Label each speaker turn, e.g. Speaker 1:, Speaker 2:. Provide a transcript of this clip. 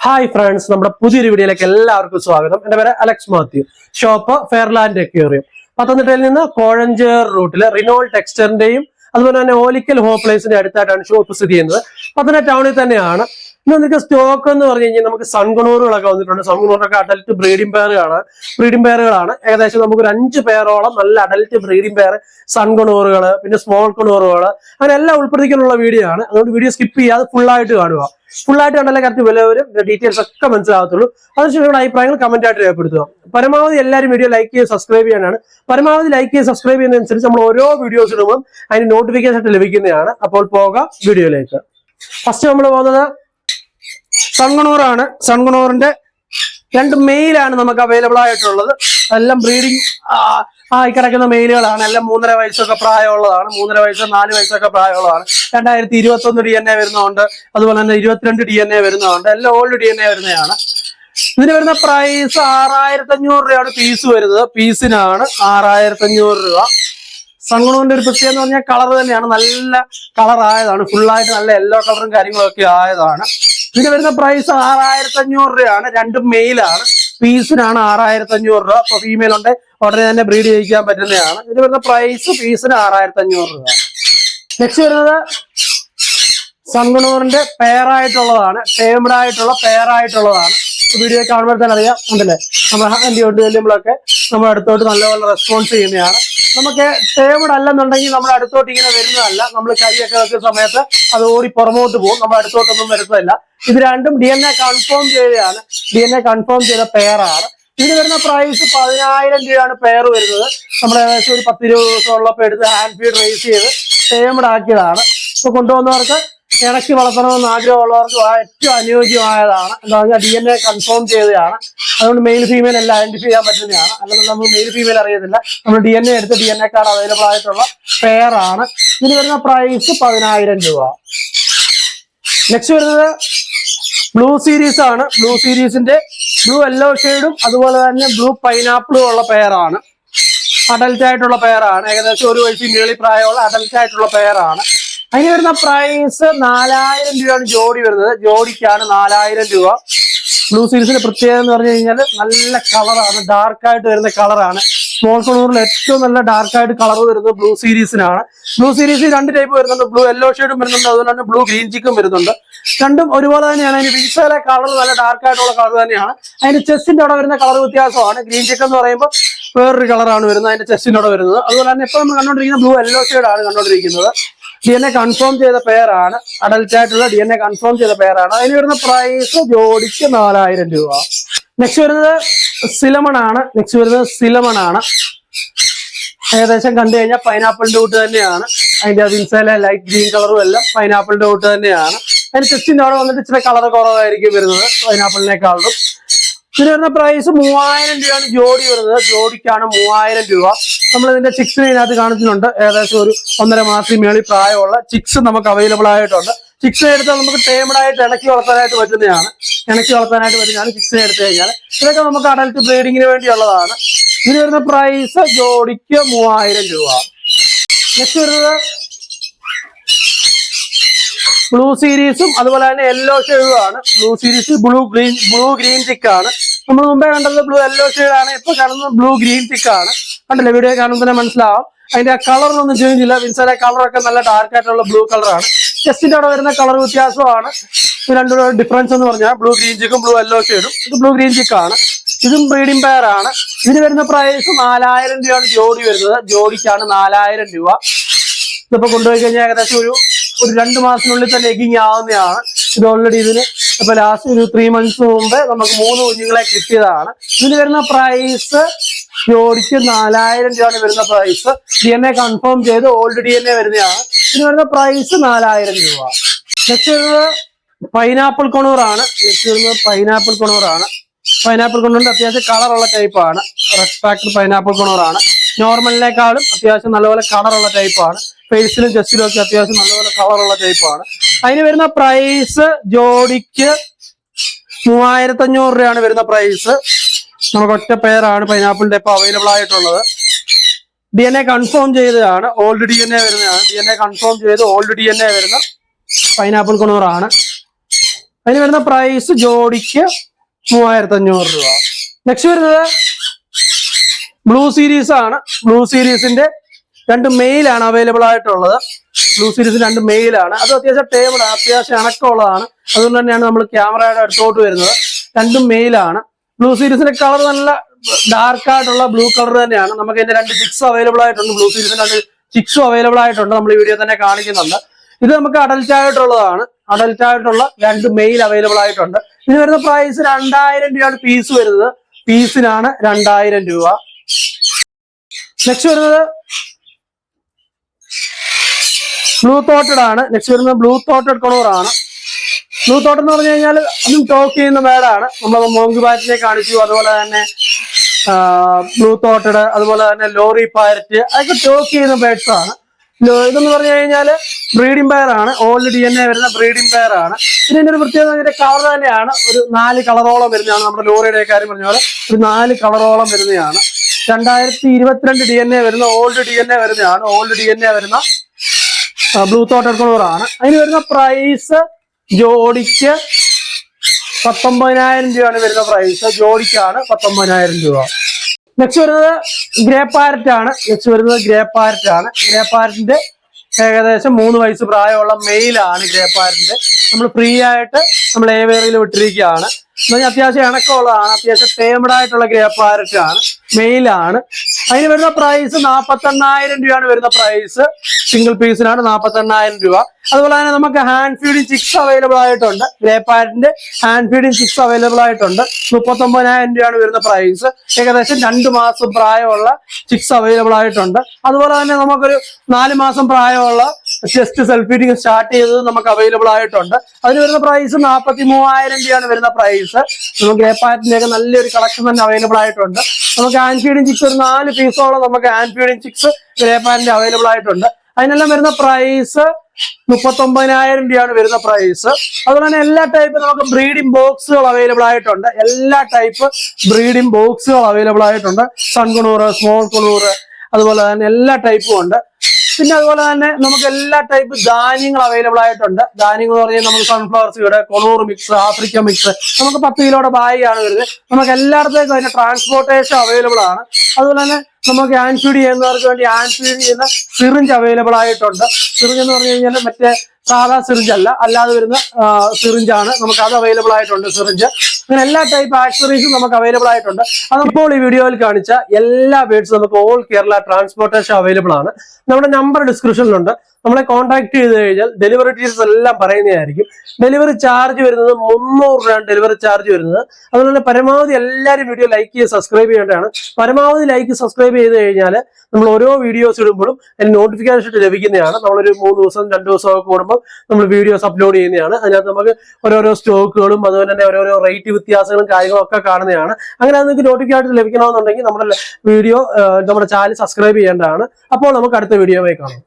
Speaker 1: Hi friends നമ്മുടെ പുതിയൊരു വീഡിയോയിലേക്ക് എല്ലാവർക്കും സ്വാഗതം. എന്റെ പേര് Alex Mathew. Shop Fairland aquarium പത്തനംതിട്ടയിൽ നിന്ന് കോഴഞ്ചേർ റൂട്ടിലെ റിനോൾ ടെക്സ്റ്ററിന്റെയും അതുപോലെ തന്നെ ഓലിക്കൽ ഹോം പ്ലേസിന്റെ അടുത്തായിട്ടാണ് ഷോപ്പ് സ്ഥിതി ചെയ്യുന്നത്. പത്തനംതിട്ട ടൗണിൽ തന്നെയാണ് ഇന്ന് നിങ്ങൾക്ക് സ്റ്റോക്ക് എന്ന് പറഞ്ഞു കഴിഞ്ഞാൽ നമുക്ക് സൺഗണൂറുകളൊക്കെ വന്നിട്ടുണ്ട്. സൺഗണൂറൊക്കെ അഡൽട്ട് ബ്രീഡിംഗ് പെയറുകളാണ് ബ്രീഡിംഗ് പെയറുകളാണ് ഏകദേശം നമുക്ക് ഒരു അഞ്ച് പേരോളം നല്ല അഡൽട്ട് ബ്രീഡിംഗ് പെയർ സൺഗണൂറുകൾ പിന്നെ സ്മോൾ കുണൂറുകൾ അങ്ങനെ എല്ലാം ഉൾപ്പെടുത്തിക്കാനുള്ള വീഡിയോ ആണ്. അതുകൊണ്ട് വീഡിയോ സ്കിപ്പ് ചെയ്യാതെ ഫുൾ ആയിട്ട് കാണുക. ഫുൾ ആയിട്ട് കണ്ടാലേ കറക്റ്റ് വില വരും. ഡീറ്റെയിൽസ് ഒക്കെ മനസ്സിലാകത്തുള്ളൂ. അതിനുശേഷം നിങ്ങളുടെ അഭിപ്രായങ്ങൾ കമന്റ് ആയിട്ട് രേഖപ്പെടുത്തുക. പരമാവധി എല്ലാവരും വീഡിയോ ലൈക്ക് ചെയ്യുക സബ്സ്ക്രൈബ് ചെയ്യാനാണ്. പരമാവധി ലൈക്ക് ചെയ്യുക സബ്സ്ക്രൈബ് ചെയ്യുന്നതനുസരിച്ച് നമ്മൾ ഓരോ വീഡിയോസ് ഇടുമ്പോൾ അതിന് നോട്ടിഫിക്കേഷൻ ലഭിക്കുന്നതാണ്. അപ്പോൾ പോകാം വീഡിയോയിലേക്ക് ഫസ്റ്റ് നമ്മൾ പോകുന്നത് സൺകുണൂറാണ് സൺകുണൂറിന്റെ രണ്ട് മെയിലാണ് നമുക്ക് അവൈലബിൾ ആയിട്ടുള്ളത്. എല്ലാം ബ്രീഡിങ് ആയി കിടക്കുന്ന മെയിലുകളാണ് എല്ലാം മൂന്നര വയസ്സൊക്കെ പ്രായമുള്ളതാണ്. മൂന്നര വയസ്സ് നാല് വയസ്സൊക്കെ പ്രായമുള്ളതാണ്. രണ്ടായിരത്തി ഇരുപത്തി ഒന്ന് ഡി എൻ എ വരുന്നതുകൊണ്ട് അതുപോലെ തന്നെ ഇരുപത്തിരണ്ട് ഡി എൻ എ വരുന്നതുകൊണ്ട് എല്ലാം ഓൾഡ് ഡി എൻ എ വരുന്നതാണ്. ഇതിന് വരുന്ന പ്രൈസ് ആറായിരത്തി അഞ്ഞൂറ് രൂപയാണ് പീസ് വരുന്നത്. പീസിനാണ് ആറായിരത്തി അഞ്ഞൂറ് രൂപ. സൺകുണൂറിന്റെ ഒരു പ്രത്യേകത എന്ന് പറഞ്ഞാൽ കളർ തന്നെയാണ്. നല്ല കളർ ആയതാണ്. ഫുള്ളായിട്ട് നല്ല യെല്ലോ കളറും കാര്യങ്ങളൊക്കെ ആയതാണ്. ഇതിന് വരുന്ന പ്രൈസ് ആറായിരത്തി അഞ്ഞൂറ് രൂപയാണ്. രണ്ടും മെയിലാണ് പീസിനാണ് ആറായിരത്തി അഞ്ഞൂറ് രൂപ. അപ്പൊ ഫീമെയിൽ ഉണ്ട്. ഉടനെ തന്നെ ബ്രീഡ് ചെയ്യിക്കാൻ പറ്റുന്നതാണ്. ഇതിന് വരുന്ന പ്രൈസ് പീസിന് ആറായിരത്തി അഞ്ഞൂറ് രൂപ. നെക്സ്റ്റ് വരുന്നത് സംഗണൂറിന്റെ പെയറായിട്ടുള്ളതാണ് ടേംഡ് ആയിട്ടുള്ള പെയറായിട്ടുള്ളതാണ് വീഡിയോ കാണുമ്പോൾ തന്നെ അറിയാം ഉണ്ടല്ലേ? നമ്മൾ ഹാൻഡി കൊണ്ട് ചെല്ലുമ്പോഴൊക്കെ നമ്മൾ അടുത്തോട്ട് നല്ലപോലെ റെസ്പോൺസ് ചെയ്യുന്നതാണ്. നമുക്ക് ടേബിൾ അല്ലെന്നുണ്ടെങ്കിൽ നമ്മൾ അടുത്തോട്ട് ഇങ്ങനെ വരുന്നതല്ല. നമ്മൾ കൈയൊക്കെ വെക്കുന്ന സമയത്ത് അത് ഓടി പുറമോട്ട് പോകും. നമ്മൾ അടുത്തോട്ടൊന്നും വരുന്നതല്ല. ഇത് രണ്ടും ഡി എൻ എ കൺഫേം ചെയ്തതാണ്. ഡി എൻ എ കൺഫേം ചെയ്ത പെയറാണ് ഇതിന് വരുന്ന പ്രൈസ് പതിനായിരം രൂപയാണ് പെയർ വരുന്നത്. നമ്മൾ ഏകദേശം ഒരു പത്ത് ഇരുപത് ദിവസം ഉള്ളപ്പോൾ എടുത്ത് ഹാൻഡ് ഫീഡ് റേസ് ചെയ്ത് ടേമഡ് ആക്കിയതാണ്. ഇപ്പൊ കൊണ്ടുവന്നവർക്ക് ഇണക്കി വളർത്തണമെന്ന് ആഗ്രഹമുള്ളവർക്ക് ഏറ്റവും അനുയോജ്യമായതാണ്. എന്താ പറഞ്ഞാൽ ഡി എൻ എ കൺഫേം ചെയ്തതാണ്. അതുകൊണ്ട് മെയിൽ ഫീമെയിൽ എല്ലാം ഐഡന്റിഫൈ ചെയ്യാൻ പറ്റുന്നതാണ്. അല്ലെങ്കിൽ നമ്മൾ മെയിൽ ഫീമെയിൽ അറിയത്തില്ല. നമ്മൾ ഡി എൻ എ എടുത്ത് D N A card available ആയിട്ടുള്ള പെയർ ആണ്. ഇതിന് വരുന്ന പ്രൈസ് പതിനായിരം രൂപ. നെക്സ്റ്റ് വരുന്നത് ബ്ലൂ സീരീസ് ആണ്. ബ്ലൂ സീരീസിന്റെ ബ്ലൂ യെല്ലോ ഷെയ്ഡും അതുപോലെ തന്നെ ബ്ലൂ പൈനാപ്പിളും ഉള്ള പെയറാണ് അഡൽറ്റ് ആയിട്ടുള്ള പെയറാണ് ഏകദേശം ഒരു വയസ്സിന് മേളി പ്രായമുള്ള അഡൽറ്റ് ആയിട്ടുള്ള പെയറാണ് അതിന് വരുന്ന പ്രൈസ് നാലായിരം രൂപയാണ് ജോഡി വരുന്നത്. ജോഡിക്കാണ് നാലായിരം രൂപ. ബ്ലൂ സീരീസിന്റെ പ്രത്യേകത എന്ന് പറഞ്ഞു കഴിഞ്ഞാൽ നല്ല കളറാണ് ഡാർക്കായിട്ട് വരുന്ന കളറാണ് സ്മോൾ കളറിൽ ഏറ്റവും നല്ല ഡാർക്കായിട്ട് കളർ വരുന്നത് ബ്ലൂ സീരീസിനാണ് ബ്ലൂ സീരീസിൽ രണ്ട് ടൈപ്പ് വരുന്നുണ്ട്. ബ്ലൂ യെല്ലോ ഷെയ്ഡും വരുന്നുണ്ട്. അതുപോലെ തന്നെ ബ്ലൂ ഗ്രീൻ ചിക്കും വരുന്നുണ്ട്. രണ്ടും ഒരുപോലെ തന്നെയാണ്. അതിന് വിസയിലെ കളർ നല്ല ഡാർക്കായിട്ടുള്ള കളർ തന്നെയാണ്. അതിന്റെ ചെസ്റ്റിന്റെ അവിടെ വരുന്ന കളർ വ്യത്യാസമാണ്. ഗ്രീൻ ചിക്ക് എന്ന് പറയുമ്പോൾ വേറൊരു കളറാണ് വരുന്നത്. അതിന്റെ അവിടെ വരുന്നത്. അതുപോലെ തന്നെ ഇപ്പൊ നമ്മൾ കണ്ടോണ്ടിരിക്കുന്ന ബ്ലൂ യെല്ലോ ഷെയ്ഡാണ് കണ്ടോണ്ടിരിക്കുന്നത്. ഡി എൻ എ കൺഫേം ചെയ്ത പെയറാണ് അഡൽറ്റ് ആയിട്ടുള്ള ഡി എൻ എ കൺഫേം ചെയ്ത പെയറാണ് അതിന് വരുന്ന പ്രൈസ് ജോഡിക്ക് നാലായിരം രൂപ. നെക്സ്റ്റ് വരുന്നത് സിലമൺ ആണ്. നെക്സ്റ്റ് വരുന്നത് സിലമൺ ആണ്. ഏകദേശം കണ്ടു കഴിഞ്ഞാൽ പൈനാപ്പിളിന്റെ കൂട്ട് തന്നെയാണ്. അതിന്റെ അത് ലൈറ്റ് ഗ്രീൻ കളറും എല്ലാം പൈനാപ്പിളിന്റെ കൂട്ട് തന്നെയാണ്. അതിന് ചെസ്റ്റിന്റെ അവിടെ വന്നിട്ട് ഇച്ചിരി കളർ കുറവായിരിക്കും വരുന്നത് പൈനാപ്പിളിനേക്കാളും ഇതിന് വരുന്ന പ്രൈസ് മൂവായിരം രൂപയാണ് ജോഡി വരുന്നത്. ജോഡിക്കാണ് മൂവായിരം രൂപ. നമ്മൾ ഇതിന്റെ ചിക്സിനെ ഇതിനകത്ത് കാണിച്ചിട്ടുണ്ട്. ഏകദേശം ഒരു ഒന്നര മാസം മേളിൽ പ്രായമുള്ള ചിക്സ് നമുക്ക് അവൈലബിൾ ആയിട്ടുണ്ട്. ചിക്സ് എടുത്താൽ നമുക്ക് ടേമഡ് ആയിട്ട് ഇണക്കി വളർത്താനായിട്ട് പറ്റുന്നതാണ്. ഇണക്കി വളർത്താനായിട്ട് പറ്റുന്നതാണ് ചിക്സിനെ എടുത്തു കഴിഞ്ഞാൽ ഇതൊക്കെ നമുക്ക് അഡൽട്ട് ബ്രീഡിങ്ങിന് വേണ്ടിയുള്ളതാണ്. ഇതിന് വരുന്ന പ്രൈസ് ജോഡിക്ക് മൂവായിരം രൂപ. നെക്സ്റ്റ് വരുന്നത് ബ്ലൂ സീരീസും അതുപോലെ തന്നെ യെല്ലോ ഷെയ്ഡും blue series blue green blue green ചിക്കാണ് നമ്മൾ മുമ്പേ കണ്ടത് ബ്ലൂ യെല്ലോ ആണ്. ഇപ്പൊ കാണുന്നത് ബ്ലൂ ഗ്രീൻ പിക്ക് ആണ്. കണ്ടില്ലേ? വീഡിയോ കാണുമ്പോൾ തന്നെ മനസ്സിലാവും. അതിന്റെ കളറൊന്നും ചേഞ്ച് ഇല്ല. വിൻസയുടെ കളറൊക്കെ നല്ല ഡാർക്ക് ആയിട്ടുള്ള ബ്ലൂ കളറാണ് ചെസ്റ്റിന്റെ അവിടെ വരുന്ന കളർ വ്യത്യാസമാണ്. ഇത് രണ്ടും ഡിഫറൻസ് എന്ന് പറഞ്ഞാൽ ബ്ലൂ ഗ്രീൻ ചിക്കും ബ്ലൂ യെല്ലോ ഷെയ്ഡും ഇത് ബ്ലൂ ഗ്രീൻ ചിക്കാണ് ഇതും ബ്രീഡിംഗ് പെയർ ആണ്. ഇതിന് വരുന്ന പ്രൈസ് നാലായിരം രൂപയാണ് ജോഡി വരുന്നത്. ജോഡിക്കാണ് നാലായിരം രൂപ. ഇതിപ്പോ കൊണ്ടുപോയി കഴിഞ്ഞാൽ ഏകദേശം ഒരു ഒരു രണ്ട് മാസത്തിനുള്ളിൽ തന്നെ എഗിങ് ആവുന്നതാണ്. ഇത് ഓൾറെഡി ഇതിന് ഇപ്പൊ ലാസ്റ്റ് ഒരു ത്രീ മന്ത്സ് മുമ്പ് നമുക്ക് മൂന്ന് കുഞ്ഞുങ്ങളെ കിട്ടിയതാണ്. ഇതിന് വരുന്ന പ്രൈസ് ജോഡിക്ക് നാലായിരം രൂപയാണ് വരുന്ന price D N A confirm ചെയ്ത് ഓൾറെഡി ഡി വരുന്നതാണ്. ഇതിന് വരുന്ന പ്രൈസ് നാലായിരം രൂപ. നെക്സ്റ്റ് വരുന്നത് പൈനാപ്പിൾ കൊണൂറാണ് നെക്സ്റ്റ് വരുന്നത് പൈനാപ്പിൾ കൊണൂറാണ് പൈനാപ്പിൾ കൊണൂറിന്റെ അത്യാവശ്യം കളറുള്ള ടൈപ്പാണ് റെഡ് ഫാക്ടർ പൈനാപ്പിൾ കൊണൂറാണ് നോർമലിനേക്കാളും അത്യാവശ്യം നല്ലപോലെ കളറുള്ള ടൈപ്പാണ് ഫേസിലും ചെസ്റ്റിലും ഒക്കെ അത്യാവശ്യം നല്ലപോലെ കളറുള്ള ടൈപ്പാണ് അതിന് വരുന്ന പ്രൈസ് ജോഡിക്ക് മൂവായിരത്തി അഞ്ഞൂറ് രൂപയാണ് വരുന്ന പ്രൈസ് നമുക്ക് ഒറ്റ പേരാണ് പൈനാപ്പിളിന്റെ ഇപ്പൊ അവൈലബിൾ ആയിട്ടുള്ളത്. ഡി എൻ എ കൺഫേം ചെയ്തതാണ്. ഓൾഡ് ഡി എൻ എ വരുന്നതാണ്. ഡി എൻ എ കൺഫേം ചെയ്ത് ഓൾഡ് ഡി എൻ എ വരുന്ന പൈനാപ്പിൾ കുണൂറാണ് അതിന് വരുന്ന പ്രൈസ് ജോഡിക്ക് മൂവായിരത്തി അഞ്ഞൂറ് രൂപ. നെക്സ്റ്റ് വരുന്നത് ബ്ലൂ സീരീസ് ആണ്. ബ്ലൂ സീരീസിന്റെ രണ്ട് മെയിലാണ് അവൈലബിൾ ആയിട്ടുള്ളത്. ബ്ലൂ സീരീസ് രണ്ട് മെയിലാണ് അത് അത്യാവശ്യം ടേബിൾ അത്യാവശ്യം ഇണക്കമുള്ളതാണ് അതുകൊണ്ട് തന്നെയാണ് നമ്മൾ ക്യാമറയുടെ അടുത്തോട്ട് വരുന്നത്. രണ്ടും മെയിലാണ് ബ്ലൂ സീരീസിന്റെ കളർ നല്ല ഡാർക്ക് ആയിട്ടുള്ള ബ്ലൂ കളർ തന്നെയാണ്. നമുക്ക് ഇതിന്റെ രണ്ട് ചിക്സ് അവൈലബിൾ ആയിട്ടുണ്ട്. ബ്ലൂ സീരീസിന്റെ രണ്ട് ചിക്സും അവൈലബിൾ ആയിട്ടുണ്ട്. നമ്മൾ ഈ വീഡിയോ തന്നെ കാണിക്കുന്നുണ്ട്. ഇത് നമുക്ക് അഡൽറ്റ് ആയിട്ടുള്ളതാണ്. അഡൽറ്റ് ആയിട്ടുള്ള രണ്ട് മെയിൽ അവൈലബിൾ ആയിട്ടുണ്ട്. ഇതിന് വരുന്ന പ്രൈസ് രണ്ടായിരം രൂപയാണ് പീസ് വരുന്നത്. പീസിനാണ് രണ്ടായിരം രൂപ. നെക്സ്റ്റ് വരുന്നത് ബ്ലൂ തോട്ടഡ് ആണ് നെക്സ്റ്റ് വരുന്നത് ബ്ലൂ തോട്ടഡ് കൊണൂർ ആണ്. ബ്ലൂ തോട്ടഡ് എന്ന് പറഞ്ഞു കഴിഞ്ഞാൽ അതും ടോക്ക് ചെയ്യുന്ന ബേഡാണ് നമ്മൾ മോങ്ക് ബാറ്റിനെ കാണിച്ചു. അതുപോലെ തന്നെ ബ്ലൂ തോട്ടഡ് അതുപോലെ തന്നെ ലോറി പാരറ്റ് അതൊക്കെ ടോക്ക് ചെയ്യുന്ന ബേഡ്സ് ആണ്. ഇതെന്ന് പറഞ്ഞു കഴിഞ്ഞാൽ ബ്രീഡിംഗ് പെയർ ആണ്. ഓൾഡ് ഡി എൻ എ വരുന്ന ബ്രീഡിംഗ് പെയർ ആണ്. ഇതിന്റെ ഒരു പ്രത്യേകത അതിന്റെ കളർ തന്നെയാണ്. ഒരു നാല് കളറോളം വരുന്നതാണ് നമ്മുടെ ലോറിയുടെ കാര്യം പറഞ്ഞ പോലെ. ഒരു നാല് കളറോളം വരുന്നതാണ്. രണ്ടായിരത്തി ഇരുപത്തിരണ്ട് ഡി എൻ എ വരുന്ന ഓൾഡ് ഡി എൻ എ വരുന്നതാണ്. ഓൾഡ് ഡി എൻ എ വരുന്ന ബ്ലൂ തോട്ട് കളറാണ് അതിന് വരുന്ന പ്രൈസ് ജോഡിക്ക് പത്തൊമ്പതിനായിരം രൂപയാണ് വരുന്ന പ്രൈസ് ജോഡിക്കാണ് പത്തൊമ്പതിനായിരം രൂപ. നെക്സ്റ്റ് വരുന്നത് ഗ്രേ പാരറ്റ് ആണ്. നെക്സ്റ്റ് വരുന്നത് ഗ്രേ പാരറ്റ് ആണ്. ഗ്രേ പാരറ്റിന്റെ ഏകദേശം മൂന്ന് വയസ്സ് പ്രായമുള്ള മെയിലാണ് ഗ്രേ പാരറ്റിന്റെ നമ്മൾ ഫ്രീ ആയിട്ട് നമ്മൾ ഏവേറിയിൽ വിട്ടിരിക്കുകയാണ്. അത്യാവശ്യം ഇണക്കമുള്ളതാണ്. അത്യാവശ്യം തേമഡായിട്ടുള്ള ഗ്രേ പാരറ്റ് ആണ്. മെയിലാണ് അതിന് വരുന്ന പ്രൈസ് നാൽപ്പത്തി എണ്ണായിരം രൂപയാണ് വരുന്ന പ്രൈസ് സിംഗിൾ പീസിനാണ് നാൽപ്പത്തി എണ്ണായിരം രൂപ. അതുപോലെ തന്നെ നമുക്ക് ഹാൻഡ് ഫീഡിങ് ചിക്സ് അവൈലബിൾ ആയിട്ടുണ്ട്. ഗ്രേ പാരറ്റിന്റെ ഹാൻഡ് ഫീഡിങ് ചിക്സ് അവൈലബിൾ ആയിട്ടുണ്ട്. മുപ്പത്തി ഒമ്പതിനായിരം രൂപയാണ് വരുന്ന പ്രൈസ് ഏകദേശം രണ്ട് മാസം പ്രായമുള്ള ചിക്സ് അവൈലബിൾ ആയിട്ടുണ്ട്. അതുപോലെ തന്നെ നമുക്കൊരു നാല് മാസം പ്രായമുള്ള ടെസ്റ്റ് സെൽഫ് ഫീഡിങ് സ്റ്റാർട്ട് ചെയ്തത് നമുക്ക് അവൈലബിൾ ആയിട്ടുണ്ട്. അതിന് വരുന്ന പ്രൈസ് നാൽപ്പത്തി മൂവായിരം രൂപയാണ് വരുന്ന പ്രൈസ് നമുക്ക് ഏപ്പാറ്റിന്റെ ഒക്കെ നല്ലൊരു കളക്ഷൻ തന്നെ അവൈലബിൾ ആയിട്ടുണ്ട്. നമുക്ക് ഹാൻഡ് ചിക്സ് ഒരു നാല് പീസോളം നമുക്ക് ഹാൻഡ് ചിക്സ് ഗ്രേപ്പാറ്റിന്റെ അവൈലബിൾ ആയിട്ടുണ്ട്. അതിനെല്ലാം വരുന്ന പ്രൈസ് മുപ്പത്തൊമ്പതിനായിരം രൂപയാണ് വരുന്ന പ്രൈസ് അതുപോലെ തന്നെ എല്ലാ ടൈപ്പ് നമുക്ക് ബ്രീഡിംഗ് ബോക്സുകൾ അവൈലബിൾ ആയിട്ടുണ്ട്. എല്ലാ ടൈപ്പ് ബ്രീഡിംഗ് ബോക്സുകൾ അവൈലബിൾ ആയിട്ടുണ്ട്. സൺകുണൂറ് സ്മോൾ കുണൂറ് അതുപോലെ തന്നെ എല്ലാ ടൈപ്പും ഉണ്ട്. പിന്നെ അതുപോലെ തന്നെ നമുക്ക് എല്ലാ ടൈപ്പ് ധാന്യങ്ങൾ അവൈലബിൾ ആയിട്ടുണ്ട്. ധാന്യങ്ങൾ എന്ന് പറഞ്ഞാൽ നമുക്ക് sunflower seed colour mix Africa mix നമുക്ക് പത്ത് കിലോയുടെ ബാഗാണ് വരുന്നത്. നമുക്ക് എല്ലായിടത്തേക്കും അതിന്റെ ട്രാൻസ്പോർട്ടേഷൻ അവൈലബിൾ ആണ്. അതുപോലെ തന്നെ നമുക്ക് ഹാൻഡ് ഫീഡ് ചെയ്യുന്നവർക്ക് വേണ്ടി ഹാൻഡ് ഫീഡ് ചെയ്യുന്ന സിറിഞ്ച് അവൈലബിൾ ആയിട്ടുണ്ട്. സിറിഞ്ച് എന്ന് പറഞ്ഞു കഴിഞ്ഞാൽ മറ്റേ സാധാ സിറിഞ്ച് അല്ല അല്ലാതെ വരുന്ന സിറിഞ്ചാണ് നമുക്ക് അത് അവൈലബിൾ ആയിട്ടുണ്ട് സിറിഞ്ച് അങ്ങനെ എല്ലാ ടൈപ്പ് ആക്സറീസും നമുക്ക് അവൈലബിൾ ആയിട്ടുണ്ട്. അതിപ്പോൾ ഈ വീഡിയോയിൽ കാണിച്ച എല്ലാ ബേഡ്സും നമുക്ക് ഓൾ കേരള ട്രാൻസ്പോർട്ടേഷൻ അവൈലബിൾ ആണ്. നമ്മുടെ നമ്പർ ഡിസ്ക്രിപ്ഷനിലുണ്ട് നമ്മളെ കോൺടാക്ട് ചെയ്ത് കഴിഞ്ഞാൽ ഡെലിവറി ഡീറ്റെയിൽസ് എല്ലാം പറയുന്നതായിരിക്കും. ഡെലിവറി ചാർജ് വരുന്നത് മുന്നൂറ് രൂപയാണ് ഡെലിവറി ചാർജ് വരുന്നത്. അതുപോലെ തന്നെ പരമാവധി എല്ലാവരും വീഡിയോ ലൈക്ക് ചെയ്ത് സബ്സ്ക്രൈബ് ചെയ്യേണ്ടതാണ്. പരമാവധി ലൈക്ക് സബ്സ്ക്രൈബ് ചെയ്ത് കഴിഞ്ഞാൽ നമ്മൾ ഓരോ വീഡിയോസ് ഇടുമ്പോഴും അതിന് നോട്ടിഫിക്കേഷൻ ലഭിക്കുന്നതാണ്. നമ്മളൊരു മൂന്ന് ദിവസം രണ്ട് ദിവസം ഒക്കെ കൂടുമ്പോൾ നമ്മൾ വീഡിയോസ് അപ്ലോഡ് ചെയ്യുന്നതാണ്. അതിനകത്ത് നമുക്ക് ഓരോരോ സ്റ്റോക്കുകളും അതുപോലെ തന്നെ ഓരോരോ റേറ്റ് വ്യത്യാസങ്ങളും കാര്യങ്ങളും ഒക്കെ കാണുന്നതാണ്. അങ്ങനെ അത് നിങ്ങൾക്ക് നോട്ടിഫിക്കേഷൻ ലഭിക്കണമെന്നുണ്ടെങ്കിൽ നമ്മുടെ വീഡിയോ നമ്മുടെ ചാനൽ സബ്സ്ക്രൈബ് ചെയ്യേണ്ടതാണ്. അപ്പോൾ നമുക്ക് അടുത്ത വീഡിയോയിൽ കാണാം.